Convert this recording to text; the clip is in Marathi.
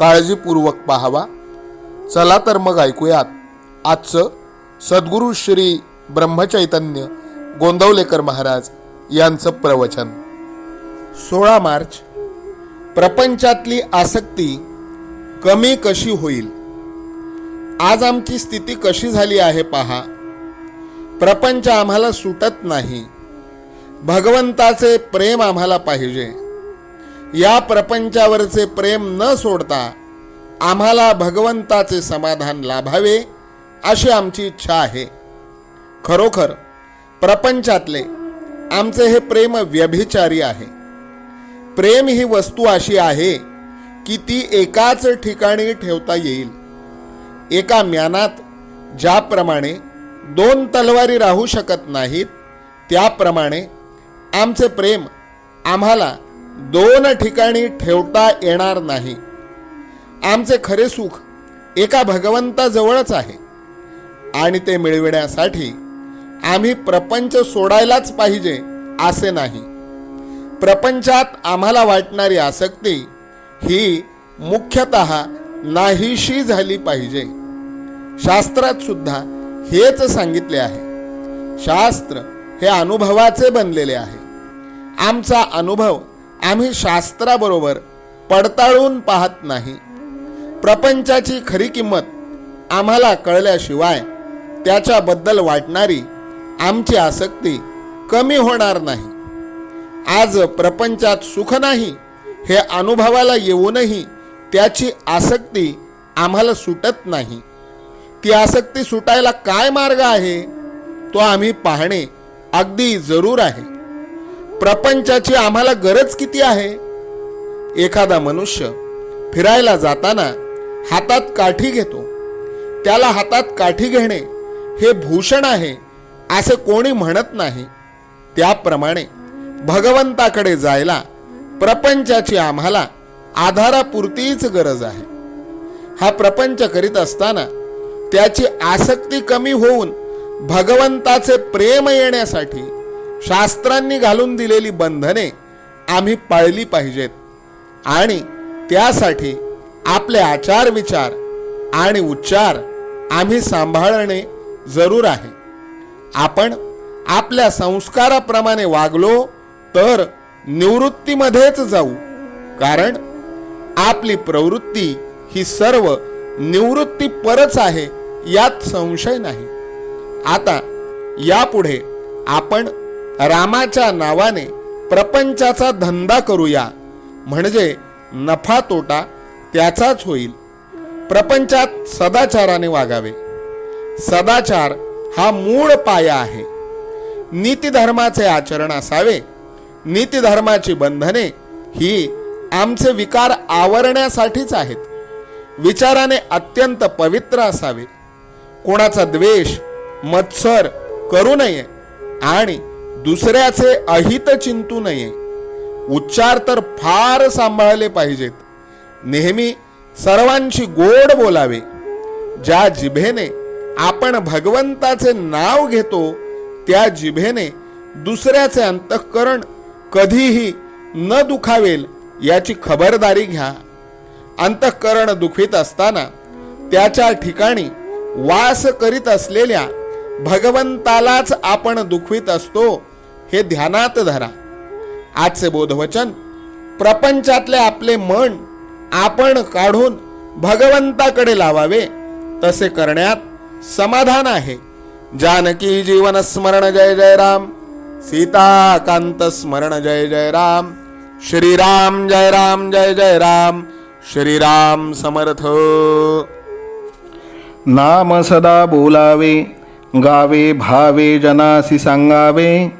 काळजीपूर्वक पाहावा. चला तर मग ऐकूयात. आजचं सद्गुरू श्री ब्रह्मचैतन्य गोंदवलेकर महाराज यांचं प्रवचन. सोळा मार्च. प्रपंचातली आसक्ती कमी कशी होईल? आज आमची स्थिती कशी झाली आहे पहा. प्रपंच आम्हाला सुटत नाही. भगवंताचे प्रेम आम्हाला पाहिजे. या प्रपंचावरचे प्रेम न सोडता आम्हाला भगवंताचे समाधान लाभावे अशी आमची इच्छा आहे. खरोखर प्रपंचातले आमचे हे प्रेम व्यभिचारी आहे. प्रेम ही वस्तू अशी आहे की ती एकाच ठिकाणी ठेवता येईल. एका म्यानात ज्याप्रमाणे दोन तलवारी राहू शकत नाहीत त्याप्रमाणे आमचे प्रेम आम्हाला दोन ठिकाणी ठेवता येणार नाही. आमचे खरे सुख एका भगवंताजवळच आहे. आणि ते मिळविण्यासाठी आम्ही प्रपंच सोडायलाच पाहिजे असे नाही. प्रपंचात आम्हाला वाटणारी आसक्ती ही मुख्यतः नाहीशी झाली पाहिजे. शास्त्रात सुद्धा हेच सांगितले आहे. शास्त्र हे अनुभवाचे बनलेले आहे. आमचा अनुभव आम्ही शास्त्राबरोबर पडताळून पाहत नाही. प्रपंचाची खरी किंमत आम्हाला कळल्याशिवाय त्याच्याबद्दल वाटणारी आमची आसक्ती कमी होणार नाही. आज प्रपंचात सुख नाही हे अनुभवाला येऊनही त्याची आसक्ती आम्हाला सुटत नाही. ती आसक्ती सुटायला काय मार्ग आहे तो आम्ही पाहणे अगदी जरूर आहे. प्रपंचाची आम्हाला गरज किती आहे? एखादा मनुष्य फिरायला जाताना हातात काठी घेतो. त्याला हातात काठी घेणे हे भूषण आहे असे कोणी म्हणत नाही. त्याप्रमाणे भगवंताकडे जायला प्रपंचाची आम्हाला आधारापुरतीच गरज आहे. हा प्रपंच करीत असताना त्याची आसक्ती कमी होऊन भगवंताचे प्रेम येण्यासाठी शास्त्रांनी घालून दिलेली बंधने आम्ही पाळली पाहिजेत. आणि त्यासाठी आपले आचार विचार आणि उच्चार आम्ही सांभाळणे जरूर आहे. आपण आपल्या संस्काराप्रमाणे वागलो तर निवृत्तीमध्येच जाऊ. कारण आपली प्रवृत्ती ही सर्व निवृत्ती परच आहे यात संशय नाही. आता यापुढे आपण रामाच्या नावाने प्रपंचाचा धंदा करूया. म्हणजे नफा तोटा त्याचाच होईल. प्रपंचात सदाचाराने वागावे. सदाचार हा मूळ पाया आहे. नीतिधर्माचे आचरण असावे. नीतिधर्माची बंधने ही आमचे विकार आवरण्यासाठीच आहेत. विचाराने अत्यंत पवित्र असावे. कोणाचा द्वेष मत्सर करू नये आणि दुसऱ्याचे अहित चिंतू नये. उच्चार तर फार सांभाळले पाहिजेत. नेहमी सर्वांशी गोड बोलावे. ज्या जिभेने आपण भगवंताचे नाव घेतो त्या जिभेने दुसऱ्याचे अंतःकरण कधीही न दुखावेल याची खबरदारी घ्या. अंतःकरण दुखीत असताना त्याच्या ठिकाणी वास करीत असलेल्या भगवंतालाच आपण दुखवीत असतो हे ध्यानात धरा. आजचे बोधवचन प्रपंचातले आपले मन आपण काढून भगवंताकडे लावावे. तसे करण्यात समाधान आहे. जानकी जीवन स्मरण जय जय राम. सीताकांत स्मरण जय जय राम. श्रीराम जय राम जय जय राम. श्रीराम समर्थ. नाम सदा बोलावे गावे भावे जनासी सांगावे.